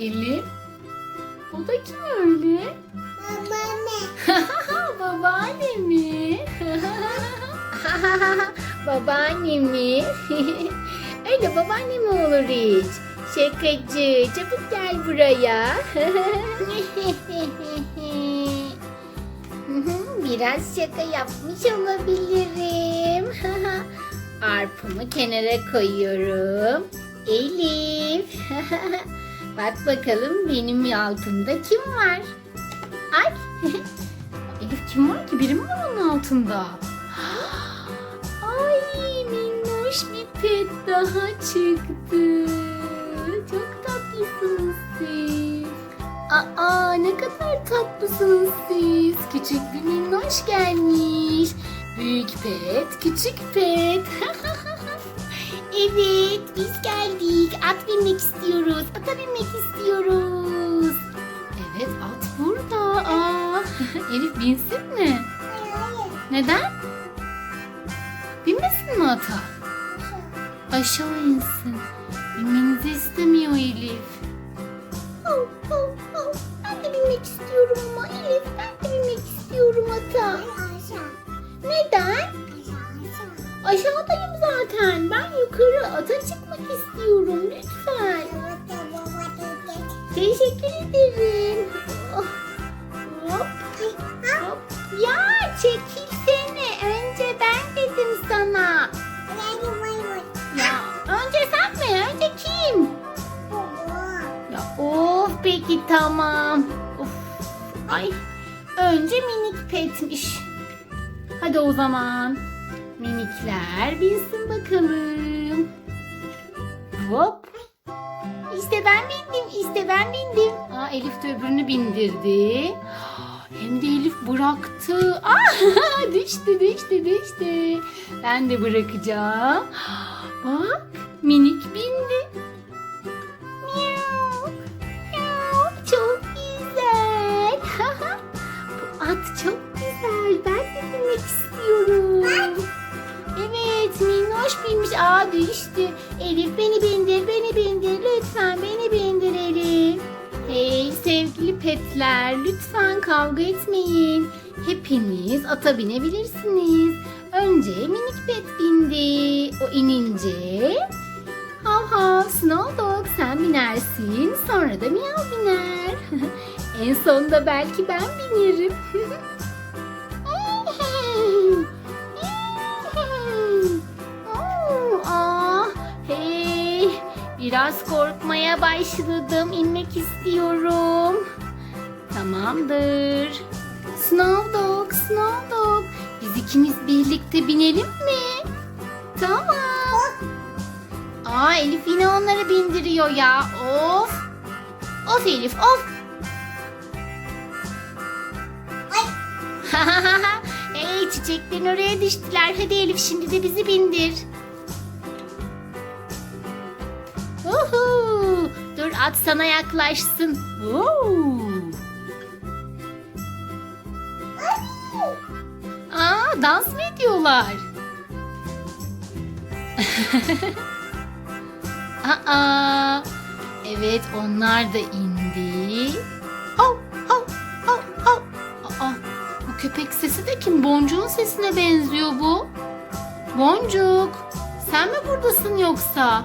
Elif. O da kim öyle? Babaanne mi? babaanne mi? Öyle babaanne mi olur hiç? Şakacı, çabuk gel buraya. Biraz şaka yapmış olabilirim. Arpamı kenara koyuyorum. Elif. Bak bakalım benim altımda kim var? Ay. Elif kim var ki? Biri mi var onun altında? Ay minnoş bir pet daha çıktı. Çok tatlısınız siz. Aa ne kadar tatlısınız siz. Küçük bir minnoş gelmiş. Büyük pet, küçük pet. evet biz geldik. At binmek istiyoruz. Ata binmek istiyoruz. Evet at burada. Aa, Elif binsin mi? Neden? Binmesin mi ata? Aşağı insin. Binmenizi istemiyor Elif. Çıkmak istiyorum lütfen. Teşekkür ederim. Oh. Hop. Hop. Ya çekilsene. Önce ben dedim sana. Ya önce sen mi? Önce kim? Ya of peki tamam. Of. Ay. Önce minik petmiş. Hadi o zaman. Minikler binsin bakalım. Hop. İşte ben bindim, işte ben bindim. Aa, Elif de öbürünü bindirdi. Hem de Elif bıraktı. Aa, düştü, düştü, düştü. Ben de bırakacağım. Bak, minik bindi. Miau, miau, çok güzel. Bu at çok Düştü. Elif beni bindir, beni bindir. Lütfen beni bindir Elif. Hey sevgili petler, lütfen kavga etmeyin. Hepiniz ata binebilirsiniz. Önce minik pet bindi. O inince hav hav Snow Dog sen binersin. Sonra da miyav biner. en sonunda belki ben binerim. biraz korkmaya başladım. İnmek istiyorum. Tamamdır. Snow Dog, Snow Dog. Biz ikimiz birlikte binelim mi? Tamam. Aa Elif yine onları bindiriyor ya. Of. Of Elif of. hey çiçeklerin oraya düştüler. Hadi Elif şimdi de bizi bindir. At sana yaklaşsın. Oo. Aa dans mı ediyorlar? Aa, evet onlar da indi. Hav, hav, hav, bu köpek sesi de kim? Boncuk'un sesine benziyor bu. Boncuk, sen mi buradasın yoksa?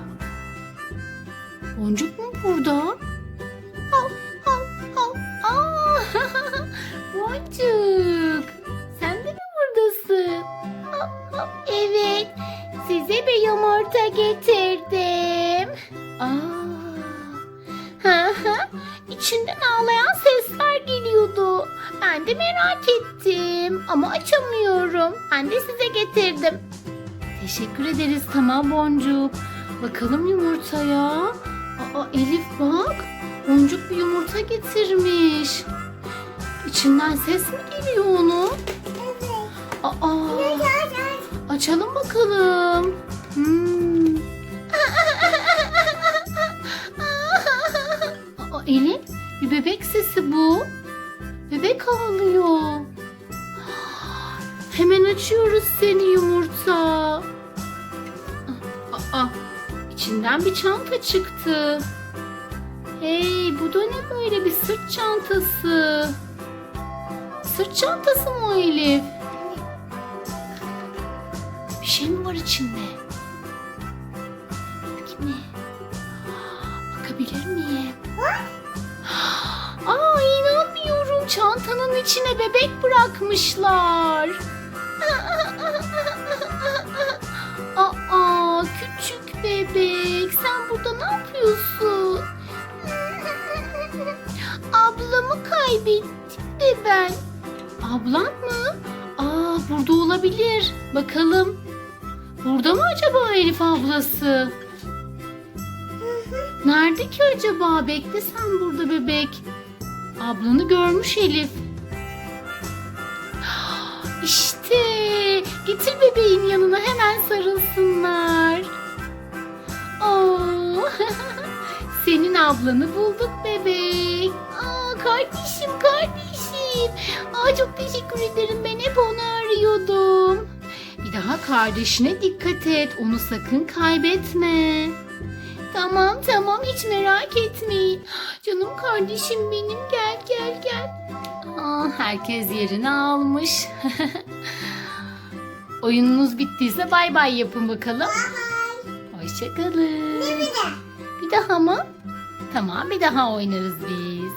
Boncuk mu burada? Hav, hav, hav. Boncuk, sen de mi buradasın? Evet, size bir yumurta getirdim. Hı hı. İçinden ağlayan sesler geliyordu. Ben de merak ettim ama açamıyorum. Ben de size getirdim. Teşekkür ederiz tamam Boncuk. Bakalım yumurtaya. Aa Elif bak. Boncuk bir yumurta getirmiş. İçinden ses mi geliyor onun? Aa. Açalım bakalım. Hmm. Aa, Elif bir bebek sesi bu. Bebek ağlıyor. Hemen açıyoruz seni yumurta. Aa, içinden bir çanta çıktı. Hey bu da ne böyle bir sırt çantası? Sırt çantası mı o Elif? Bir şey mi var içinde? Bakayım ne? Bakabilir miyim? Aa inanmıyorum. Çantanın içine bebek bırakmışlar. bebek. Sen burada ne yapıyorsun? Ablamı kaybettim de ben. Ablam mı? Aa burada olabilir. Bakalım. Burada mı acaba Elif ablası? Nerede ki acaba? Bekle sen burada bebek. Ablanı görmüş Elif. İşte getir bebeğin yanına hemen sarılsınlar. Senin ablanı bulduk bebek. Aa, kardeşim kardeşim. Aa, çok teşekkür ederim ben hep onu arıyordum. Bir daha kardeşine dikkat et onu sakın kaybetme. Tamam tamam hiç merak etmeyin. Canım kardeşim benim gel gel gel. Aa, herkes yerini almış. Oyununuz bittiyse bay bay yapın bakalım. Hoşçakalın. Bir de. Bir daha mı? Tamam bir daha oynarız biz.